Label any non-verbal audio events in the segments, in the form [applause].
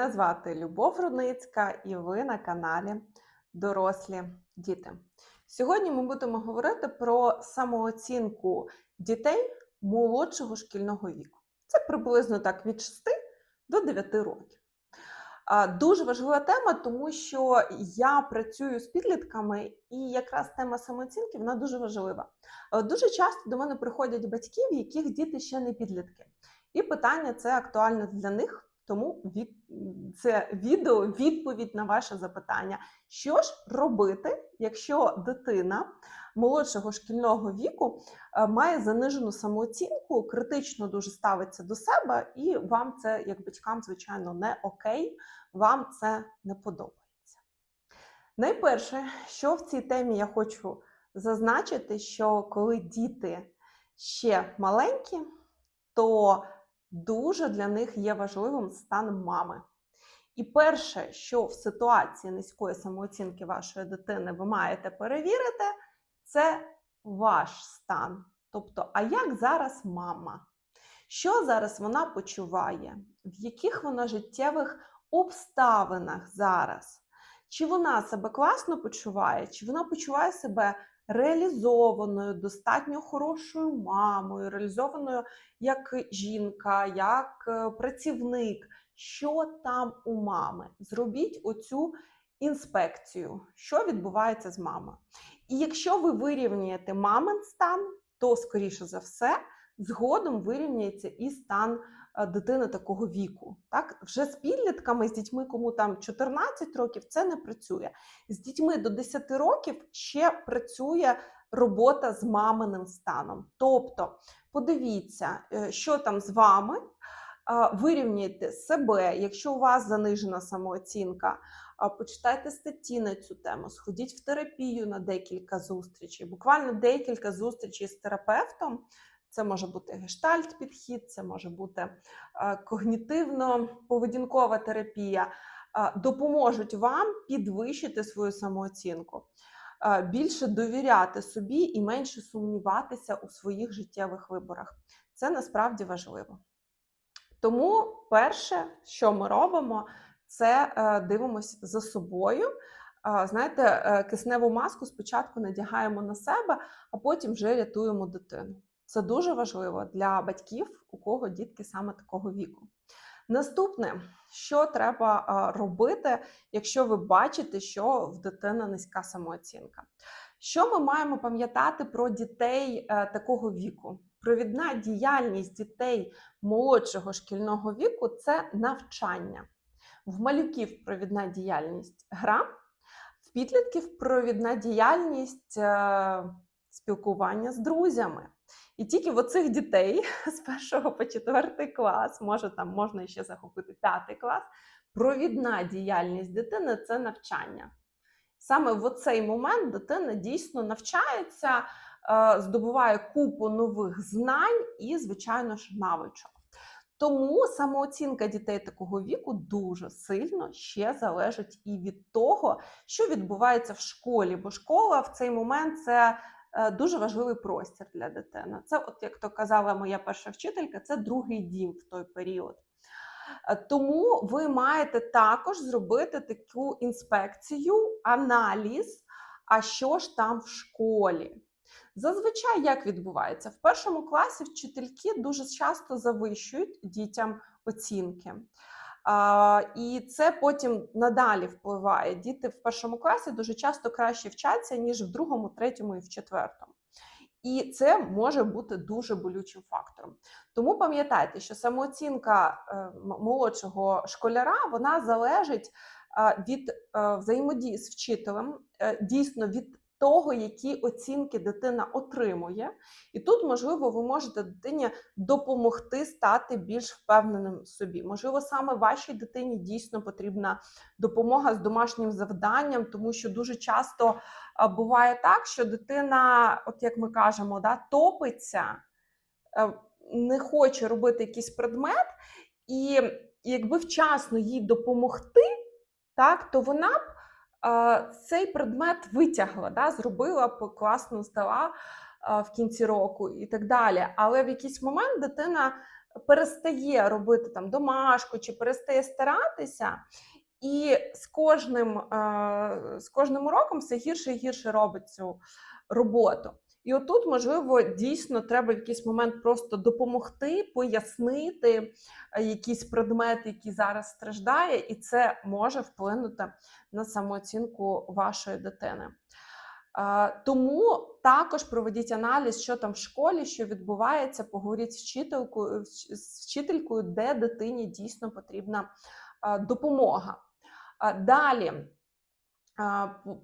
Мене звати Любов Рудницька, і ви на каналі Дорослі діти. Сьогодні ми будемо говорити про самооцінку дітей молодшого шкільного віку. Це приблизно так від 6 до 9 років. Дуже важлива тема, тому що я працюю з підлітками, і якраз тема самооцінки вона дуже важлива. Дуже часто до мене приходять батьки, в яких діти ще не підлітки. І питання це актуальне для них. Тому від це відео відповідь на ваше запитання. Що ж робити, якщо дитина молодшого шкільного віку е, має занижену самооцінку, критично дуже ставиться до себе, і вам це, як батькам, звичайно, не окей, вам це не подобається. Найперше, що в цій темі я хочу зазначити, що коли діти ще маленькі, то дуже для них є важливим стан мами. І перше, що в ситуації низької самооцінки вашої дитини ви маєте перевірити, це ваш стан. Тобто, а як зараз мама? Що зараз вона почуває? В яких вона життєвих обставинах зараз? Чи вона себе класно почуває, чи вона почуває себе реалізованою, достатньо хорошою мамою, реалізованою як жінка, як е, працівник, що там у мами. Зробіть оцю інспекцію, що відбувається з мамою. І якщо ви вирівнюєте мамин стан, то, скоріше за все, згодом вирівняється і стан е, дитини такого віку. Так? Вже з підлітками, з дітьми, кому там 14 років, це не працює. З дітьми до 10 років ще працює робота з маминим станом. Тобто, подивіться, е, що там з вами. Вирівняйте себе, якщо у вас занижена самооцінка, почитайте статті на цю тему, сходіть в терапію на декілька зустрічей, буквально декілька зустрічей з терапевтом. Це може бути гештальт-підхід, це може бути е, когнітивно-поведінкова терапія, е, допоможуть вам підвищити свою самооцінку, е, більше довіряти собі і менше сумніватися у своїх життєвих виборах. Це насправді важливо. Тому перше, що ми робимо, це дивимось за собою. Знаєте, кисневу маску спочатку надягаємо на себе, а потім вже рятуємо дитину. Це дуже важливо для батьків, у кого дітки саме такого віку. Наступне, що треба робити, якщо ви бачите, що в дитини низька самооцінка. Що ми маємо пам'ятати про дітей е, такого віку? Провідна діяльність дітей молодшого шкільного віку це навчання. В малюків провідна діяльність гра, в підлітків провідна діяльність е, спілкування з друзями. І тільки в оцих дітей [laughs] з першого по четвертий клас, може там можна ще захопити п'ятий клас, провідна діяльність дитини це навчання. Саме в цей момент дитина дійсно навчається, е, здобуває купу нових знань і, звичайно ж, навичок. Тому самооцінка дітей такого віку дуже сильно ще залежить і від того, що відбувається в школі, бо школа в цей момент це дуже важливий простір для дитини. Це, от як то казала моя перша вчителька, це другий дім в той період. Е, Тому ви маєте також зробити таку інспекцію, аналіз, а що ж там в школі. Зазвичай як відбувається? В першому класі вчительки дуже часто завищують дітям оцінки. І це потім надалі впливає. Діти в першому класі дуже часто краще вчаться, ніж в другому, третьому і в четвертому. І це може бути дуже болючим фактором. Тому пам'ятайте, що самооцінка е, молодшого школяра вона залежить від е, взаємодії з вчителем, е, дійсно від того, які оцінки дитина отримує. І тут, можливо, ви можете дитині допомогти стати більш впевненим в собі. Можливо, саме вашій дитині дійсно потрібна допомога з домашнім завданням, тому що дуже часто буває так, що дитина, от як ми кажемо, да, топиться, е, не хоче робити якийсь предмет, і якби вчасно їй допомогти, так, то вона б цей предмет витягла, да, зробила класно здала в кінці року і так далі. Але в якийсь момент дитина перестає робити там домашку чи перестає старатися, і з кожним, з кожним уроком все гірше і гірше робить цю роботу. І отут, можливо, дійсно треба в якийсь момент просто допомогти, пояснити е, якийсь предмет, який зараз страждає, і це може вплинути на самооцінку вашої дитини. Е, Тому також проведіть аналіз, що там в школі, що відбувається, поговоріть з вчителькою, з вчителькою, де дитині дійсно потрібна е, допомога. Далі.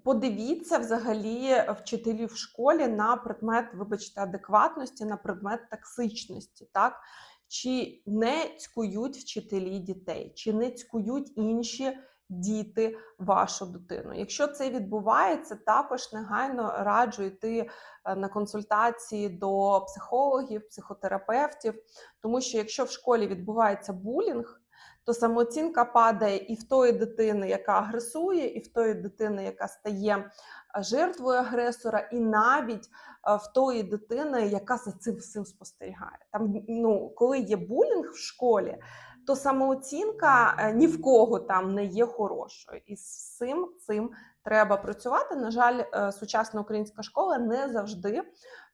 Подивіться взагалі вчителів в школі на предмет, вибачте, адекватності, на предмет токсичності, так? Чи не цькують вчителі дітей, чи не цькують інші діти вашу дитину. Якщо це відбувається, також негайно раджу йти е, на консультації до психологів, психотерапевтів, тому що якщо в школі відбувається булінг, то самооцінка падає і в тої дитини, яка агресує, і в тої дитини, яка стає жертвою агресора, і навіть в тої дитини, яка за цим всім спостерігає. Там, ну, коли є булінг в школі, то самооцінка е, ні в кого там не є хорошою. І з цим цим треба працювати. На жаль, е, сучасна українська школа не завжди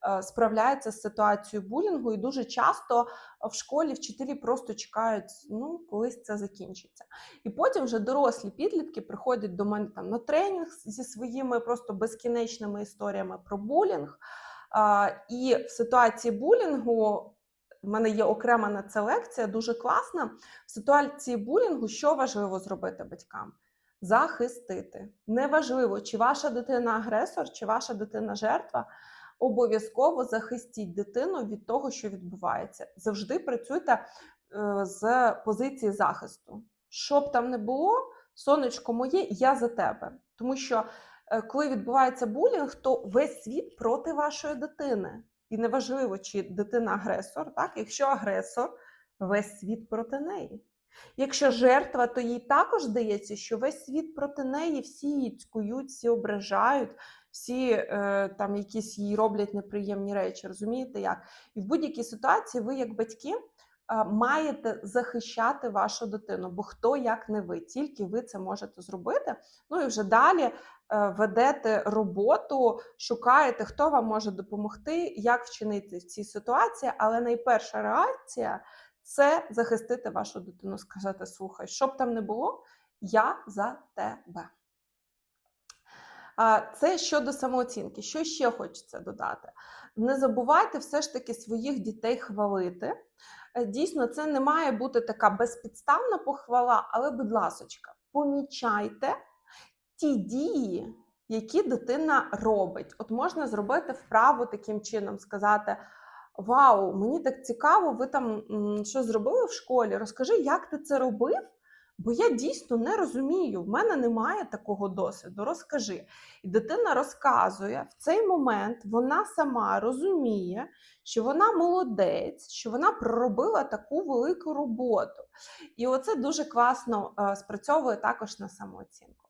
е, справляється з ситуацією булінгу, і дуже часто в школі вчителі просто чекають, ну колись це закінчиться. І потім вже дорослі підлітки приходять до мене там на тренінг зі своїми просто безкінечними історіями про булінг. І в ситуації булінгу в мене є окрема на це лекція, дуже класна. В ситуації булінгу що важливо зробити батькам? Захистити. Неважливо, чи ваша дитина агресор, чи ваша дитина жертва. Обов'язково захистіть дитину від того, що відбувається. Завжди працюйте е, з позиції захисту. Що б там не було, сонечко моє, я за тебе. Тому що е, коли відбувається булінг, то весь світ проти вашої дитини. І неважливо, чи дитина агресор, так? Якщо агресор, весь світ проти неї. Якщо жертва, то їй також здається, що весь світ проти неї, всі її цькують, всі ображають, всі е, там якісь їй роблять неприємні речі. Розумієте як? І в будь-якій ситуації ви, як батьки, маєте захищати вашу дитину, бо хто як не ви, тільки ви це можете зробити. Ну і вже далі е, ведете роботу, шукаєте, хто вам може допомогти, як вчинити в цій ситуації. Але найперша реакція це захистити вашу дитину, сказати: слухай, що б там не було, я за тебе. Це щодо самооцінки. Що ще хочеться додати? Не забувайте все ж таки своїх дітей хвалити. Е, Дійсно, це не має бути така безпідставна похвала, але, будь ласочка, помічайте ті дії, які дитина робить. От можна зробити вправу таким чином, сказати: Вау, мені так цікаво, ви там що зробили в школі? Розкажи, як ти це робив? Бо я дійсно не розумію, в мене немає такого досвіду. Розкажи. І дитина розказує в цей момент, вона сама розуміє, що вона молодець, що вона проробила таку велику роботу. І оце дуже класно е, спрацьовує також на самооцінку.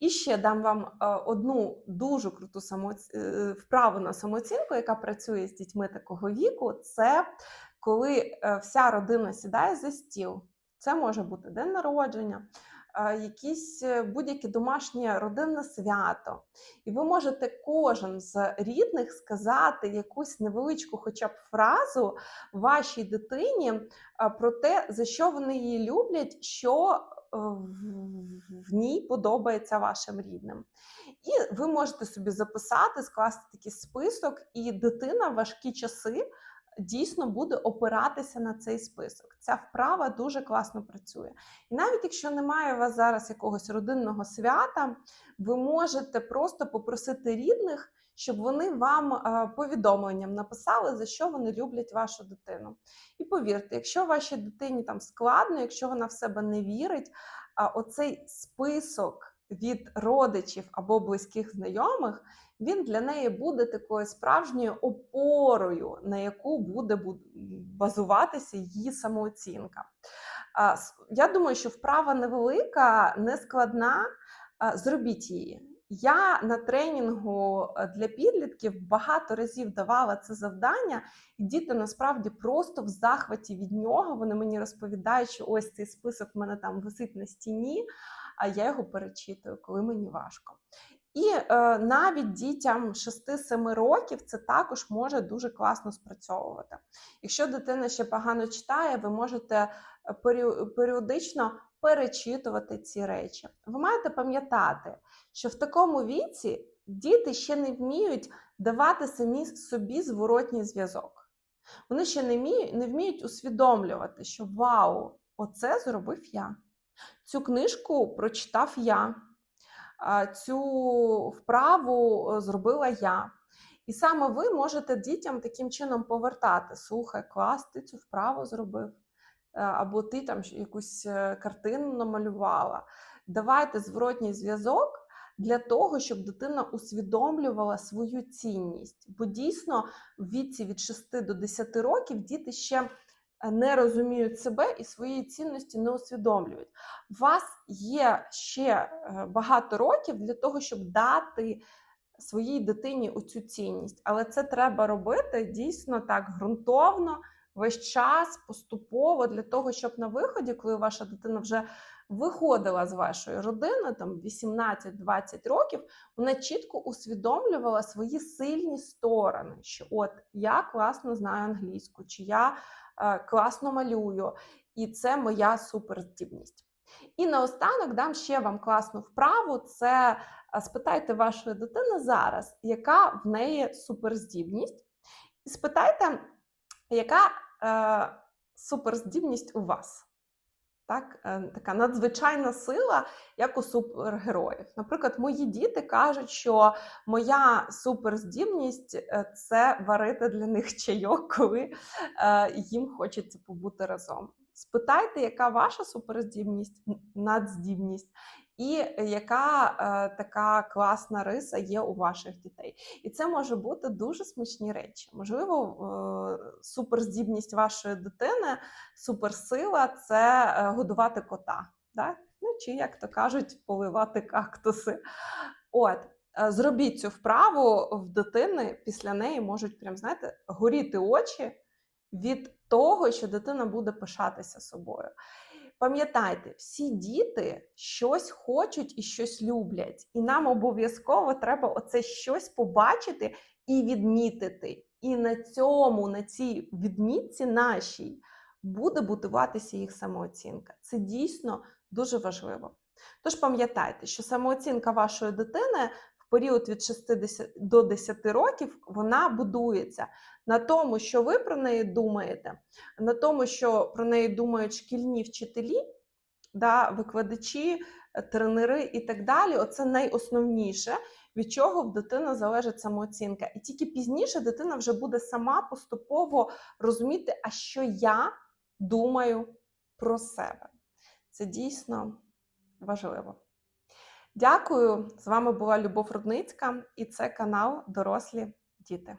І ще дам вам е, одну дуже круту самооц... е, вправу на самооцінку, яка працює з дітьми такого віку. Це коли вся родина сідає за стіл. Це може бути день народження, якісь е, будь-яке домашнє родинне свято. І ви можете кожен з рідних сказати якусь невеличку, хоча б фразу вашій дитині про те, за що вони її люблять, що е, в ній подобається вашим рідним. І ви можете собі записати, скласти такий список, і дитина в важкі часи дійсно буде опиратися на цей список. Ця вправа дуже класно працює. І навіть якщо немає у вас зараз якогось родинного свята, ви можете просто попросити рідних, щоб вони вам е, повідомленням написали, за що вони люблять вашу дитину. І повірте, якщо вашій дитині там складно, якщо вона в себе не вірить, оцей список від родичів або близьких знайомих, він для неї буде такою справжньою опорою, на яку буде базуватися її самооцінка. Я думаю, що вправа невелика, не складна. а, Зробіть її. Я на тренінгу е, для підлітків багато разів давала це завдання, і діти насправді просто в захваті від нього. Вони мені розповідають, що ось цей список в мене там висить на стіні, а я його перечитую, коли мені важко. І е, навіть дітям 6-7 років це також може дуже класно спрацьовувати. Якщо дитина ще погано читає, ви можете е, періодично перечитувати ці речі. Ви маєте пам'ятати, що в такому віці діти ще не вміють давати самі собі зворотній зв'язок. Вони ще не вміють, не вміють усвідомлювати, що вау, оце зробив я. Цю книжку прочитав я, цю вправу е, зробила я. І саме ви можете дітям таким чином повертати: слухай, клас, ти цю вправу зробив, е, або ти там якусь е, картину намалювала. Давайте зворотній зв'язок для того, щоб дитина усвідомлювала свою цінність. Бо дійсно в віці від 6 до 10 років діти ще не розуміють себе і свої цінності не усвідомлюють. У вас є ще е, багато років для того, щоб дати своїй дитині оцю цінність. Але це треба робити дійсно так ґрунтовно, весь час, поступово, для того, щоб на виході, коли ваша дитина вже виходила з вашої родини, там 18-20 років, вона чітко усвідомлювала свої сильні сторони, що от я класно знаю англійську, чи я класно малюю, і це моя суперздібність. І наостанок дам ще вам класну вправу: це спитайте вашої дитини зараз, яка в неї суперздібність, і спитайте, яка е, суперздібність у вас. Так, е, така надзвичайна сила, як у супергероїв. Наприклад, мої діти кажуть, що моя суперздібність е, це варити для них чайок, коли е, їм хочеться побути разом. Спитайте, яка ваша суперздібність, надздібність, і яка е, така класна риса є у ваших дітей. І це може бути дуже смачні речі. Можливо, е, суперздібність вашої дитини, суперсила це е, годувати кота. Да? Ну, чи, як то кажуть, поливати кактуси. От. е, Зробіть цю вправу в дитини, після неї можуть прям, знаєте, горіти очі від того, що дитина буде пишатися собою. Пам'ятайте, всі діти щось хочуть і щось люблять, і нам обов'язково треба оце щось побачити і відмітити. І на цьому, на цій відмітці нашій, буде будуватися їх самооцінка. Це дійсно дуже важливо. Тож пам'ятайте, що самооцінка вашої дитини період від 60 до 10 років вона будується на тому, що ви про неї думаєте, на тому, що про неї думають шкільні вчителі, да, викладачі, е, тренери і так далі. Оце найосновніше, від чого в дитини залежить самооцінка. І тільки пізніше дитина вже буде сама поступово розуміти, а що я думаю про себе. Це дійсно важливо. Дякую. З вами була Любов Рудницька, і це канал Дорослі Діти.